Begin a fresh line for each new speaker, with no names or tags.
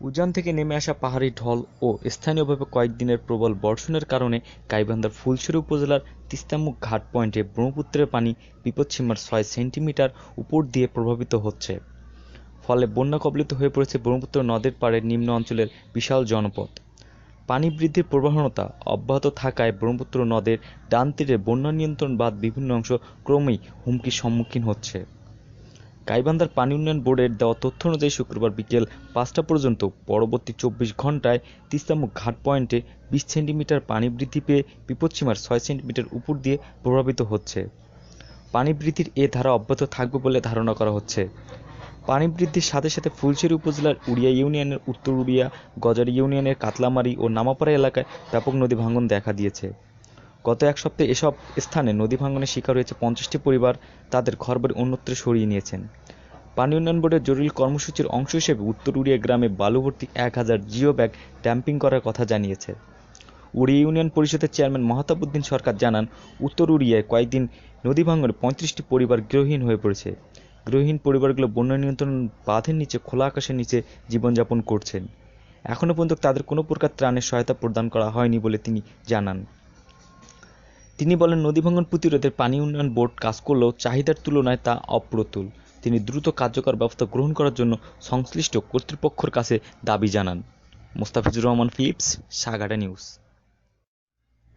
উজান থেকে নেমে আসা পাহাড়ি ঢল ও স্থানীয়ভাবে কয়েকদিনের প্রবল বর্ষণের কারণে গাইবান্ধার ফুলছড়ি উপজেলার তিস্তামুখ ঘাট পয়েন্টে ব্রহ্মপুত্রের পানি বিপদসীমার ছয় সেন্টিমিটার উপর দিয়ে প্রভাবিত হচ্ছে। ফলে বন্যা কবলিত হয়ে পড়েছে ব্রহ্মপুত্র নদের পাড়ের নিম্ন অঞ্চলের বিশাল জনপদ। পানি বৃদ্ধির প্রবণতা অব্যাহত থাকায় ব্রহ্মপুত্র নদের ডান তীরে বন্যা নিয়ন্ত্রণ বাঁধ বিভিন্ন অংশ ক্রমেই হুমকির সম্মুখীন হচ্ছে। গাইবান্ধার পানি উন্নয়ন বোর্ডের দেওয়া তথ্য অনুযায়ী শুক্রবার বিকেল পাঁচটা পর্যন্ত পরবর্তী চব্বিশ ঘন্টায় তিস্তামুখ ঘাট পয়েন্টে বিশ সেন্টিমিটার পানি বৃদ্ধি পেয়ে বিপদসীমার ছয় সেন্টিমিটার উপর দিয়ে প্রভাবিত হচ্ছে। পানি বৃদ্ধির এ ধারা অব্যাহত থাকবে বলে ধারণা করা হচ্ছে। পানি বৃদ্ধির সাথে সাথে ফুলছড়ি উপজেলার উড়িয়া ইউনিয়নের উত্তর উড়িয়া, গজারি ইউনিয়নের কাতলামারি ও নামাপাড়া এলাকায় ব্যাপক নদী ভাঙন দেখা দিয়েছে। গত এক সপ্তাহে এসব স্থানে নদী ভাঙনের শিকার হয়েছে পঞ্চাশটি পরিবার, তাদের ঘরবাড়ি অন্যত্র সরিয়ে নিয়েছেন। পানি উন্নয়ন বোর্ডের জরুরি কর্মসূচির অংশ হিসেবে উত্তর উড়িয়া গ্রামে বালুভর্তি এক হাজার জিও ব্যাগ ড্যাম্পিং করার কথা জানিয়েছে। উড়িয়া ইউনিয়ন পরিষদের চেয়ারম্যান মহাতাবুদ্দিন সরকার জানান, উত্তর উড়িয়ায় কয়েকদিন নদী ভাঙনে পঁয়ত্রিশটি পরিবার গৃহহীন হয়ে পড়েছে। গৃহহীন পরিবারগুলো বন্যা নিয়ন্ত্রণ বাঁধের নিচে, খোলা আকাশের নিচে জীবনযাপন করছেন। এখনও পর্যন্ত তাদের কোনো প্রকার ত্রাণের সহায়তা প্রদান করা হয়নি বলে তিনি জানান। তিনি বলেন, নদী ভাঙন প্রতিরোধের পানি উন্নয়ন বোর্ড কাজ করলেও চাহিদার তুলনায় তা অপ্রতুল। তিনি দ্রুত কার্যকর ব্যবস্থা গ্রহণ করার জন্য সংশ্লিষ্ট কর্তৃপক্ষের কাছে দাবি জানান। Mostafizur Rahman Philips, Sagata news.